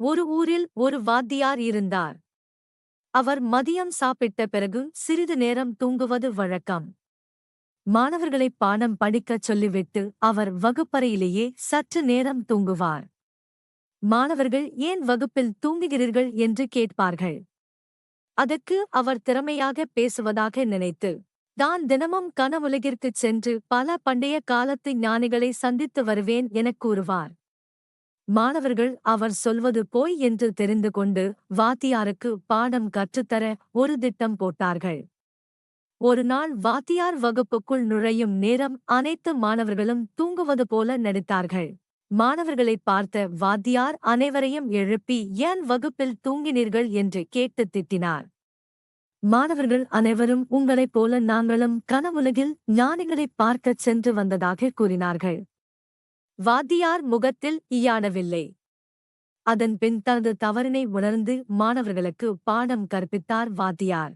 ஒரு ஊரில் ஒரு வாத்தியார் இருந்தார். அவர் மதியம் சாப்பிட்ட பிறகு சிறிது நேரம் தூங்குவது வழக்கம். மாணவர்களை பாடம் படிக்கச் சொல்லிவிட்டு அவர் வகுப்பறையிலேயே சற்று நேரம் தூங்குவார். மாணவர்கள் ஏன் வகுப்பில் தூங்குகிறீர்கள் என்று கேட்பார்கள். அதற்கு அவர் திறமையாக பேசுவதாக நினைத்து தான் தினமும் கனவுலகிற்குச் சென்று பல பண்டைய காலத்து ஞானிகளை சந்தித்து வருவேன் எனக் கூறுவார். மாணவர்கள் அவர் சொல்வது போய் என்று தெரிந்து கொண்டு வாத்தியாருக்கு பாடம் கற்றுத்தர ஒரு திட்டம் போட்டார்கள். ஒரு நாள் வாத்தியார் வகுப்புக்குள் நுழையும் நேரம் அனைத்து மாணவர்களும் தூங்குவது போல நடித்தார்கள். மாணவர்களை பார்த்த வாத்தியார் அனைவரையும் எழுப்பி ஏன் வகுப்பில் தூங்கினீர்கள்? என்று கேட்டு திட்டினார். மாணவர்கள் அனைவரும் உங்களைப் போல நாங்களும் கனவுலகில் ஞானிகளைப் பார்க்கச் சென்று வந்ததாக கூறினார்கள். வாத்தியார் முகத்தில் இயானவில்லை அதன்பின் தனது தவறினை உணர்ந்து மாணவர்களுக்கு பாடம் கற்பித்தார் வாத்தியார்.